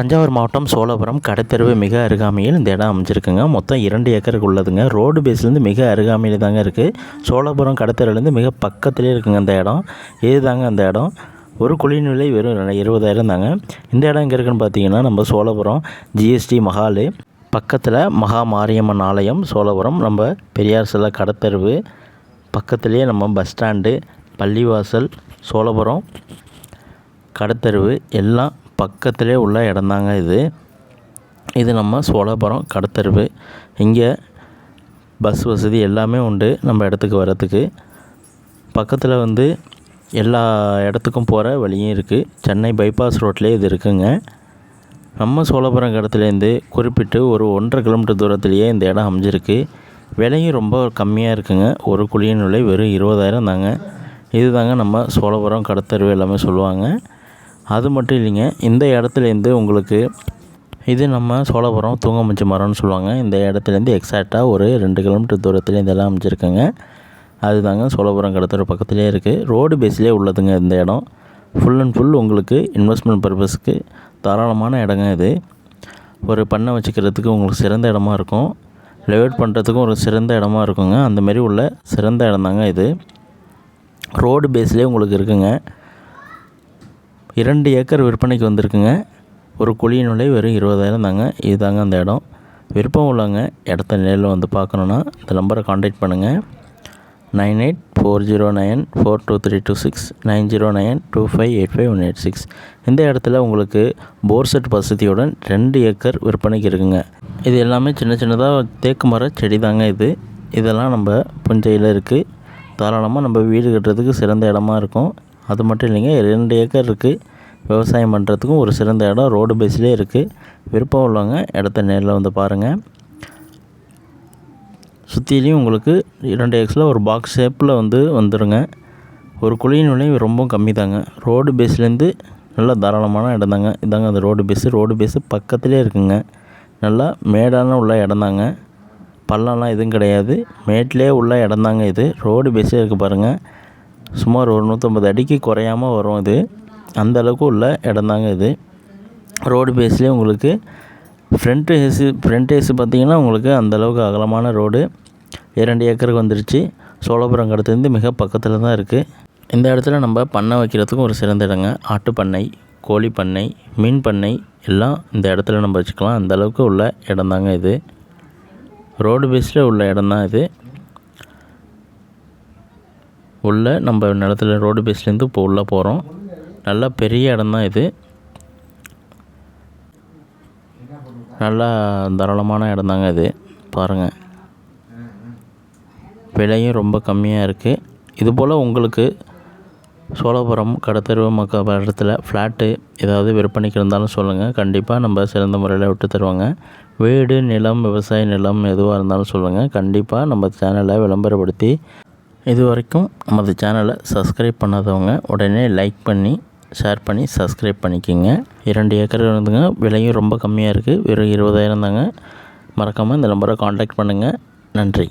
தஞ்சாவூர் மாவட்டம் சோழபுரம் கடைத்தெருவு மிக அருகாமையில் இந்த இடம் அமைஞ்சிருக்குங்க. மொத்தம் இரண்டு ஏக்கருக்கு உள்ளதுங்க. ரோடு பேஸ்லேருந்து மிக அருகாமையில் தாங்க இருக்குது சோழபுரம் கடைத்தெருவுலேருந்து மிக பக்கத்துலேயே இருக்குங்க அந்த இடம். இதுதாங்க அந்த இடம். ஒரு குழியின் விலை வெறும் இருபதாயிரம் தாங்க. இந்த இடம் எங்கே இருக்குன்னு பார்த்தீங்கன்னா நம்ம சோழபுரம் ஜிஎஸ்டி மஹாலு பக்கத்தில் மகா மாரியம்மன் ஆலயம் சோழபுரம். நம்ம பெரியார் சில கடத்தெருவு. பக்கத்துலேயே நம்ம பஸ் ஸ்டாண்டு பள்ளிவாசல் சோழபுரம் கடத்தெருவு. எல்லாம் பக்கத்திலே உள்ள இடம்தாங்க இது. இது நம்ம சோழபுரம் கடத்தருவு. இங்கே பஸ் வசதி எல்லாமே உண்டு நம்ம இடத்துக்கு வரத்துக்கு பக்கத்தில் வந்து எல்லா இடத்துக்கும் போகிற வழியும் இருக்குது சென்னை பைபாஸ் ரோட்லேயே இது இருக்குங்க. நம்ம சோழபுரம் இடத்துலேருந்து குறிப்பிட்டு ஒரு ஒன்றரை கிலோமீட்டர் தூரத்துலேயே இந்த இடம் அமைஞ்சிருக்கு. விலையும் ரொம்ப கம்மியாக இருக்குங்க. ஒரு குழியின் விலை வெறும் இருபதாயிரம் தாங்க. இது தாங்க நம்ம சோழபுரம் கடத்தருவு எல்லாமே சொல்லுவாங்க. அது மட்டும் இல்லைங்க இந்த இடத்துலேருந்து உங்களுக்கு இது நம்ம சோழபுரம் தூங்கமஞ்சி மரம்னு சொல்லுவாங்க. இந்த இடத்துலேருந்து எக்ஸாக்டாக ஒரு ரெண்டு கிலோமீட்டர் தூரத்தில் இதெல்லாம் அமைஞ்சிருக்குங்க. அதுதாங்க சோழபுரம் கடத்தெரு பக்கத்துலேயே இருக்குது ரோடு பேஸ்லேயே உள்ளதுங்க இந்த இடம். ஃபுல் அண்ட் ஃபுல் உங்களுக்கு இன்வெஸ்ட்மெண்ட் பர்பஸ்க்கு தாராளமான இடங்க இது. ஒரு பண்ணை வச்சுக்கிறதுக்கு உங்களுக்கு சிறந்த இடமா இருக்கும். லெவேட் பண்ணுறதுக்கும் ஒரு சிறந்த இடமா இருக்குங்க. அந்தமாரி உள்ள சிறந்த இடம்தாங்க இது. ரோடு பேஸ்லேயே உங்களுக்கு இருக்குங்க. இரண்டு ஏக்கர் விற்பனைக்கு வந்திருக்குங்க. ஒரு குழியின் விலை வெறும் இருபதாயிரம் தாங்க. இதுதாங்க அந்த இடம். விருப்பம் உள்ளவங்க இடத்த நேரில் வந்து பார்க்கணுன்னா இந்த நம்பரை காண்டாக்ட் பண்ணுங்கள் nine eight four zero nine four two three two six nine zero nine two five eight five one eight six. இந்த இடத்துல உங்களுக்கு போர் செட் வசதியுடன் ரெண்டு ஏக்கர் விற்பனைக்கு இருக்குங்க. இது எல்லாமே சின்ன சின்னதாக தேக்கு மர செடி தாங்க இது. இதெல்லாம் நம்ம புஞ்சையில் இருக்குது தாராளமாக நம்ம வீடு கட்டுறதுக்கு சிறந்த இடமா இருக்கும். அது மட்டும் இல்லைங்க ரெண்டு ஏக்கர் இருக்குது விவசாயம் பண்ணுறதுக்கும் ஒரு சிறந்த இடம். ரோடு பேஸ்லேயே இருக்குது விருப்பம் உள்ளவங்க இடத்த நேரில் வந்து பாருங்கள் சுற்றிலையும் உங்களுக்கு இரண்டு எக்ஸில் ஒரு பாக்ஸ் ஷேப்பில் வந்து வந்துடுங்க ஒரு குழியின் விலை ரொம்ப கம்மி தாங்க ரோடு பேஸ்லேருந்து நல்லா தாராளமான இடம் தாங்க. இதாங்க அந்த ரோடு பேஸு ரோடு பேஸு பக்கத்துலேயே இருக்குங்க. நல்லா மேடான உள்ள இடம் தாங்க. பள்ளம்லாம் எதுவும் கிடையாது. மேட்லேயே உள்ள இடம் தாங்க இது. ரோடு பேஸே இருக்குது பாருங்கள் சுமார் ஒரு நூற்றம்பது அடிக்கு குறையாமல் வரும் இது. அந்தளவுக்கு உள்ள இடந்தாங்க இது. ரோடு பேஸ்லேயே உங்களுக்கு ஃப்ரண்ட் ஏசி ஃப்ரண்ட் ஏசி பார்த்திங்கன்னா உங்களுக்கு அந்த அளவுக்கு அகலமான ரோடு இரண்டு ஏக்கருக்கு வந்துருச்சு. சோழபுரம் கடத்துலேருந்து மிக பக்கத்தில் தான் இருக்குது இந்த இடத்துல நம்ம பண்ணை வைக்கிறதுக்கும் ஒரு சிறந்த இடங்க. ஆட்டு பண்ணை கோழி பண்ணை மீன் பண்ணை எல்லாம் இந்த இடத்துல நம்ம வச்சுக்கலாம். அந்தளவுக்கு உள்ள இடம் தாங்க இது. ரோடு பேஸில் உள்ள இடம் தான் இது. உள்ள நம்ம நிலத்துல ரோடு பேஸ்லேருந்து இப்போ உள்ளே போகிறோம் நல்லா பெரிய இடம் தான் இது. நல்லா தாராளமான இடம் தாங்க இது. பாருங்கள் விலையும் ரொம்ப கம்மியாக இருக்குது இதுபோல் உங்களுக்கு சோழபுரம் கடத்தெருவு மக்க இடத்துல ஃப்ளாட்டு ஏதாவது விற்பனைக்கு இருந்தாலும் சொல்லுங்கள் கண்டிப்பாக நம்ம சிறந்த முறையில் விட்டு தருவாங்க. வீடு நிலம் விவசாய நிலம் எதுவாக இருந்தாலும் சொல்லுங்கள் கண்டிப்பாக நம்ம சேனலை விளம்பரப்படுத்தி. இது வரைக்கும் நமது சேனலை சப்ஸ்கிரைப் பண்ணாதவங்க உடனே லைக் பண்ணி ஷேர் பண்ணி சப்ஸ்கிரைப் பண்ணிக்கோங்க. இரண்டு ஏக்கர் இருந்துங்க விலையும் ரொம்ப கம்மியாக இருக்குது வெறும் இருபதாயிரம் தாங்க. மறக்காமல் இந்த நம்பரை காண்டாக்ட் பண்ணுங்கள் நன்றி.